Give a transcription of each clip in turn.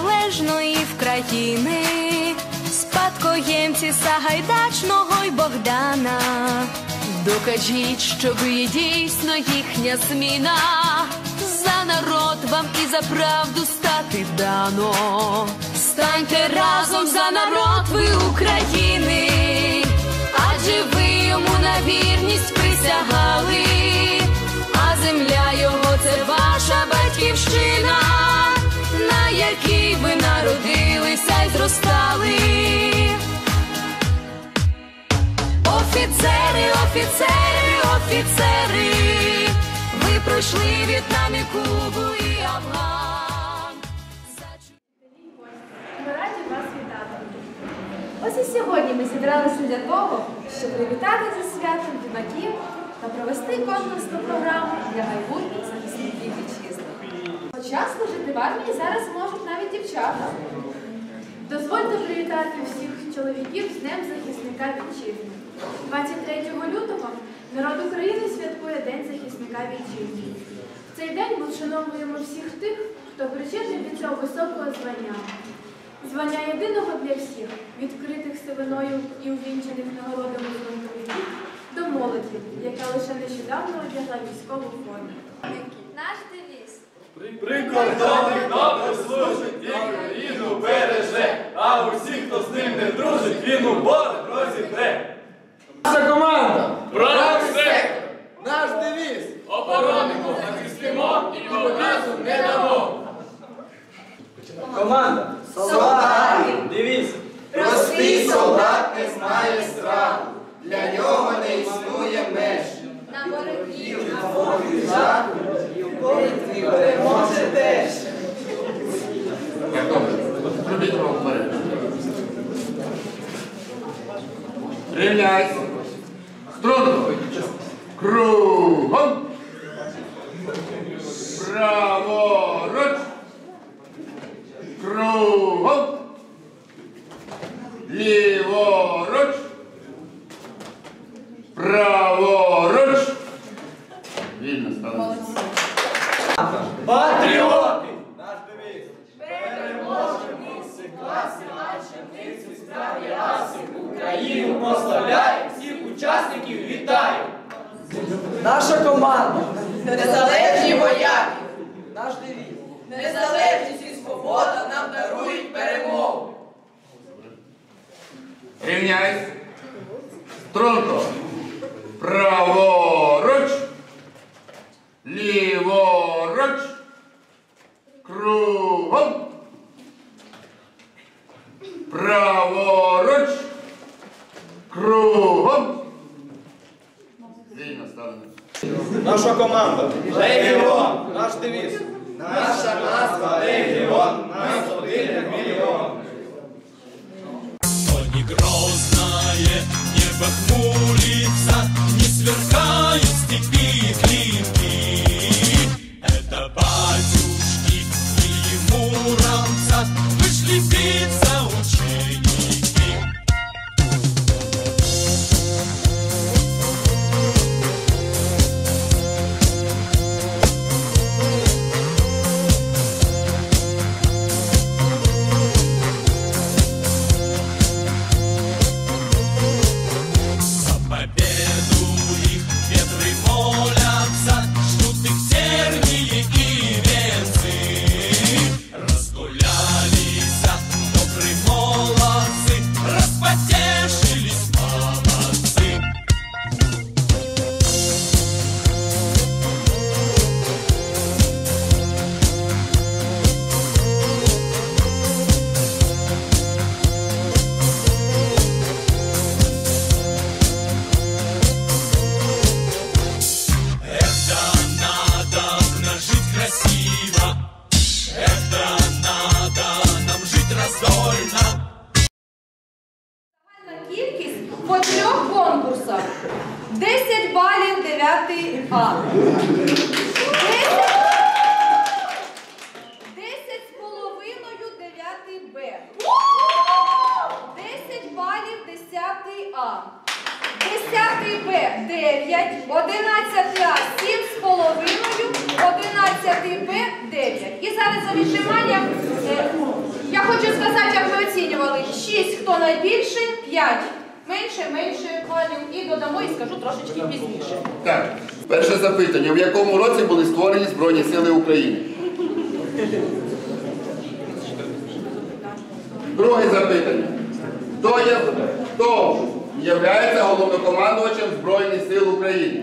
незалежної вкраїни, спадкоємці Сагайдачного й Богдана. Докажіть, що ви дійсно їхня зміна. За народ вам і за правду стати дано. Станьте разом за народ ви України, адже ви йому на вірність присягали, зростали. Офіцери, офіцери, офіцери, ви пройшли В'єтнам і Кубу і Афган. Ми раді вас вітати. Ось і сьогодні ми зібралися для того, щоб привітати зі святом юнаків та провести конкурсну програму для майбутніх захисників вітчизни. Хоча служити в армії зараз можуть навіть дівчата. Дозвольте привітати всіх чоловіків з Днем захисника вітчизни. 23 лютого народ України святкує День захисника вітчизни. В цей день ми вшановуємо всіх тих, хто причетний до цього високого звання. Звання єдиного для всіх, відкритих сивиною і увінчених нагородами фронтовиків, до молоді, яка лише нещодавно одягла військову форму. Наш девіз. Прикордонник добре служить і країну береже, усіх, хто з ним не дружить, він у борг розітре. Наша команда! Правий сектор! Наш девіз! Оборонимо, захистимо і образу не дамо. Команда! Солдати! Девіз! Простий солдат не знає страху, для нього не існує меж. На ворогів. На ворогів Стрелять! Струнку! Кругом! Праворуч! Кругом! Лево! Україну прославляю, всіх учасників вітаю! Наша команда! Незалежні вояки! Наш девіз! Незалежність і свобода нам дарують перемогу! Рівняйся. Струнко. Наша команда. Легіон! Наш девіз. Наша назва Легіон! Нас один мільйон! Кто не грозное небо хмурится, Не сверкают 9 А. з половиною 9 Б. 10 балів 10 А. 10 Б 9. 11 А 7 з половиною. 11 Б 9. І зараз за віджимання. Е, я хочу сказати, як ми оцінювали. 6 хто найбільше, 5 менше-менше планів і додамо, і скажу трошечки пізніше. Так, перше запитання. В якому році були створені Збройні Сили України? Друге запитання. Хто є, хто є головнокомандувачем Збройних сил України?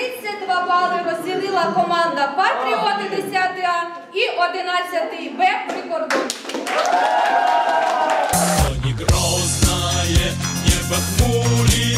32 бали розділила команда Патріоти 10 А і 11 Б прикордонники. не грозное, небо хмурое